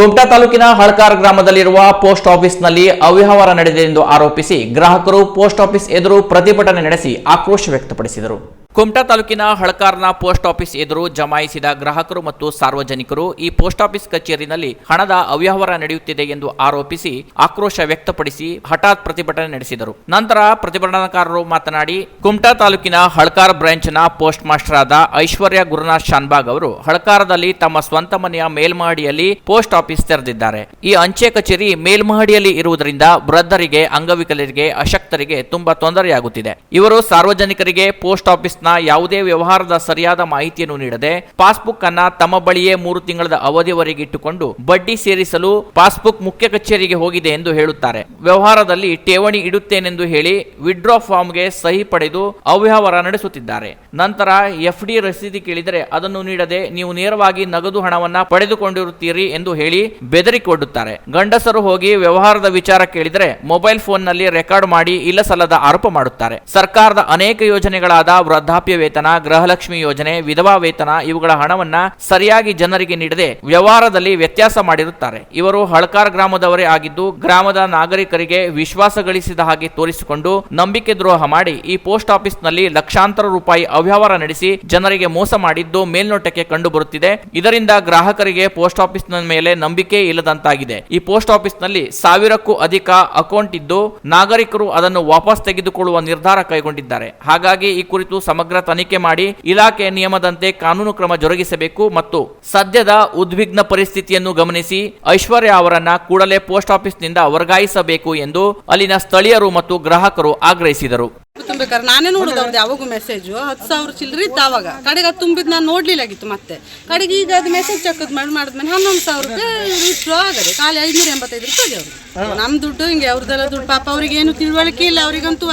ಕುಮಟಾ ತಾಲೂಕಿನ ಹಳ್ಕಾರ್ ಗ್ರಾಮದಲ್ಲಿರುವ ಪೋಸ್ಟ್ ಆಫೀಸ್ನಲ್ಲಿ ಅವ್ಯವಹಾರ ನಡೆದಿದೆ ಎಂದು ಆರೋಪಿಸಿ ಗ್ರಾಹಕರು ಪೋಸ್ಟ್ ಆಫೀಸ್ ಎದುರು ಪ್ರತಿಭಟನೆ ನಡೆಸಿ ಆಕ್ರೋಶ ವ್ಯಕ್ತಪಡಿಸಿದರು. ಕುಮಟಾ ತಾಲೂಕಿನ ಹಳಕಾರ್ನ ಪೋಸ್ಟ್ ಆಫೀಸ್ ಎದುರು ಜಮಾಯಿಸಿದ ಗ್ರಾಹಕರು ಮತ್ತು ಸಾರ್ವಜನಿಕರು ಈ ಪೋಸ್ಟ್ ಆಫೀಸ್ ಕಚೇರಿನಲ್ಲಿ ಹಣದ ಅವ್ಯವಹಾರ ನಡೆಯುತ್ತಿದೆ ಎಂದು ಆರೋಪಿಸಿ ಆಕ್ರೋಶ ವ್ಯಕ್ತಪಡಿಸಿ ಹಠಾತ್ ಪ್ರತಿಭಟನೆ ನಡೆಸಿದರು. ನಂತರ ಪ್ರತಿಭಟನಾಕಾರರು ಮಾತನಾಡಿ, ಕುಮಟಾ ತಾಲೂಕಿನ ಹಳಕಾರ್ ಬ್ರಾಂಚ್ನ ಪೋಸ್ಟ್ ಮಾಸ್ಟರ್ ಆದ ಐಶ್ವರ್ಯ ಗುರುನಾಥ್ ಶಾನ್ಬಾಗ್ ಅವರು ಹಳಕಾರದಲ್ಲಿ ತಮ್ಮ ಸ್ವಂತ ಮನೆಯ ಮೇಲ್ಮಹಡಿಯಲ್ಲಿ ಪೋಸ್ಟ್ ಆಫೀಸ್ ತೆರೆದಿದ್ದಾರೆ. ಈ ಅಂಚೆ ಕಚೇರಿ ಮೇಲ್ಮಹಡಿಯಲ್ಲಿ ಇರುವುದರಿಂದ ವೃದ್ಧರಿಗೆ, ಅಂಗವಿಕಲರಿಗೆ, ಅಶಕ್ತರಿಗೆ ತುಂಬಾ ತೊಂದರೆಯಾಗುತ್ತಿದೆ. ಇವರು ಸಾರ್ವಜನಿಕರಿಗೆ ಪೋಸ್ಟ್ ಆಫೀಸ್ನ ಯಾವುದೇ ವ್ಯವಹಾರದ ಸರಿಯಾದ ಮಾಹಿತಿಯನ್ನು ನೀಡದೆ ಪಾಸ್ಬುಕ್ ಅನ್ನ ತಮ್ಮ ಬಳಿಯೇ ಮೂರು ತಿಂಗಳ ಅವಧಿವರೆಗೆ ಇಟ್ಟುಕೊಂಡು ಬಡ್ಡಿ ಸೇರಿಸಲು ಪಾಸ್ಬುಕ್ ಮುಖ್ಯ ಕಚೇರಿಗೆ ಹೋಗಿದೆ ಎಂದು ಹೇಳುತ್ತಾರೆ. ವ್ಯವಹಾರದಲ್ಲಿ ಠೇವಣಿ ಇಡುತ್ತೇನೆಂದು ಹೇಳಿ ವಿಡ್ರಾ ಫಾರ್ಮ್ಗೆ ಸಹಿ ಪಡೆದು ಅವ್ಯವಹಾರ ನಡೆಸುತ್ತಿದ್ದಾರೆ. ನಂತರ ಎಫ್ ಡಿ ರಸೀದಿ ಕೇಳಿದರೆ ಅದನ್ನು ನೀಡದೆ ನೀವು ನೇರವಾಗಿ ನಗದು ಹಣವನ್ನ ಪಡೆದುಕೊಂಡಿರುತ್ತೀರಿ ಎಂದು ಹೇಳಿ ಬೆದರಿಕೊಡುತ್ತಾರೆ. ಗಂಡಸರು ಹೋಗಿ ವ್ಯವಹಾರದ ವಿಚಾರ ಕೇಳಿದರೆ ಮೊಬೈಲ್ ಫೋನ್ನಲ್ಲಿ ರೆಕಾರ್ಡ್ ಮಾಡಿ ಇಲ್ಲಸಲ್ಲದ ಆರೋಪ ಮಾಡುತ್ತಾರೆ. ಸರ್ಕಾರದ ಅನೇಕ ಯೋಜನೆಗಳಾದ ವೃದ್ಧಾಪ್ಯ ವೇತನ, ಗೃಹಲಕ್ಷ್ಮಿ ಯೋಜನೆ, ವಿಧವಾ ವೇತನ ಇವುಗಳ ಹಣವನ್ನ ಸರಿಯಾಗಿ ಜನರಿಗೆ ನೀಡದೆ ವ್ಯವಹಾರದಲ್ಲಿ ವ್ಯತ್ಯಾಸ ಮಾಡಿರುತ್ತಾರೆ. ಇವರು ಹಳಕಾರ್ ಗ್ರಾಮದವರೇ ಆಗಿದ್ದು ಗ್ರಾಮದ ನಾಗರಿಕರಿಗೆ ವಿಶ್ವಾಸ ಗಳಿಸಿದ ಹಾಗೆ ತೋರಿಸಿಕೊಂಡು ನಂಬಿಕೆ ದ್ರೋಹ ಮಾಡಿ ಈ ಪೋಸ್ಟ್ ಆಫೀಸ್ನಲ್ಲಿ ಲಕ್ಷಾಂತರ ರೂಪಾಯಿ ಅವ್ಯವಹಾರ ನಡೆಸಿ ಜನರಿಗೆ ಮೋಸ ಮಾಡಿದ್ದು ಮೇಲ್ನೋಟಕ್ಕೆ ಕಂಡು ಬರುತ್ತಿದೆ ಇದರಿಂದ ಗ್ರಾಹಕರಿಗೆ ಪೋಸ್ಟ್ ಆಫೀಸ್ನ ಮೇಲೆ ನಂಬಿಕೆ ಇಲ್ಲದಂತಾಗಿದೆ. ಈ ಪೋಸ್ಟ್ ಆಫೀಸ್ನಲ್ಲಿ ಸಾವಿರಕ್ಕೂ ಅಧಿಕ ಅಕೌಂಟ್ ಇದ್ದು ನಾಗರಿಕರು ಅದನ್ನು ವಾಪಸ್ ತೆಗೆದುಕೊಳ್ಳುವ ನಿರ್ಧಾರ ಕೈಗೊಂಡಿದ್ದಾರೆ. ಹಾಗಾಗಿ ಈ ಕುರಿತು ಸಮಗ್ರ ತನಿಖೆ ಮಾಡಿ ಇಲಾಖೆ ನಿಯಮದಂತೆ ಕಾನೂನು ಕ್ರಮ ಜರುಗಿಸಬೇಕು ಮತ್ತು ಸದ್ಯದ ಉದ್ವಿಗ್ನ ಪರಿಸ್ಥಿತಿಯನ್ನು ಗಮನಿಸಿ ಐಶ್ವರ್ಯ ಅವರನ್ನ ಕೂಡಲೇ ಪೋಸ್ಟ್ ಆಫೀಸ್ನಿಂದ ವರ್ಗಾಯಿಸಬೇಕು ಎಂದು ಅಲ್ಲಿನ ಸ್ಥಳೀಯರು ಮತ್ತು ಗ್ರಾಹಕರು ಆಗ್ರಹಿಸಿದರು. ತುಂಬೇಕಾರೆ ನಾನೇ ನೋಡೋದು ಅವ್ರದ್ದು ಯಾವಾಗೂ ಮೆಸೇಜು ಹತ್ತು ಸಾವಿರ ಚಿಲ್ಲರಿ ಇತ್ತು ಅವಾಗ ಕಡೆಗೆ ಅದು ತುಂಬಿದ್ದು ನಾನು ನೋಡ್ಲಿಲ್ಲಾಗಿತ್ತು ಮತ್ತೆ. ಕಡೆಗೆ ಈಗ ಅದು ಮೆಸೇಜ್ ಚೆಕ್ಕದ್ ಮಾಡಿ ಮಾಡಿದ್ಮೇಲೆ ಹನ್ನೊಂದು ಸಾವಿರ ರೂಪಾಯಿ ಆಗದೆ, ಖಾಲಿ ಐನೂರ ಎಂಬತ್ತೈದು ರೂಪಾಯಿ ಅವರು ನಮ್ಮ ದುಡ್ಡು ಹಿಂಗೆ ಅವ್ರದ್ದೆಲ್ಲ ದುಡ್ಡು ಪಾಪ ಅವ್ರಿಗೆ ಏನು ತಿಳುವಳಿಕೆ ಇಲ್ಲ, ಅವರಿಗಂತೂ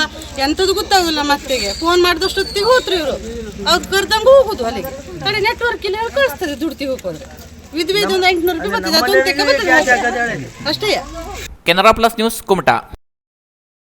ಎಂಥದ್ದು ಗೊತ್ತಾಗಲ್ಲ ಮತ್ತೆಗೆ. ಫೋನ್ ಮಾಡಿದಷ್ಟೊತ್ತಿಗೆ ಹೋತ್ರಿ ಇವರು. ಅವ್ರು ಕರ್ದಂಗೆ ಹೋಗುದು ಅಲ್ಲಿಗೆ. ಕಡೆ ನೆಟ್ವರ್ಕ್ ಇಲ್ಲ ಕಳಿಸ್ತಾರೆ ದುಡ್ಡು ವಿಧ ವಿಧ ಒಂದು ಎಂಟುನೂರು ರೂಪಾಯಿ ಬರ್ತದೆ ಅಷ್ಟೇ. Canara plus news Kumta.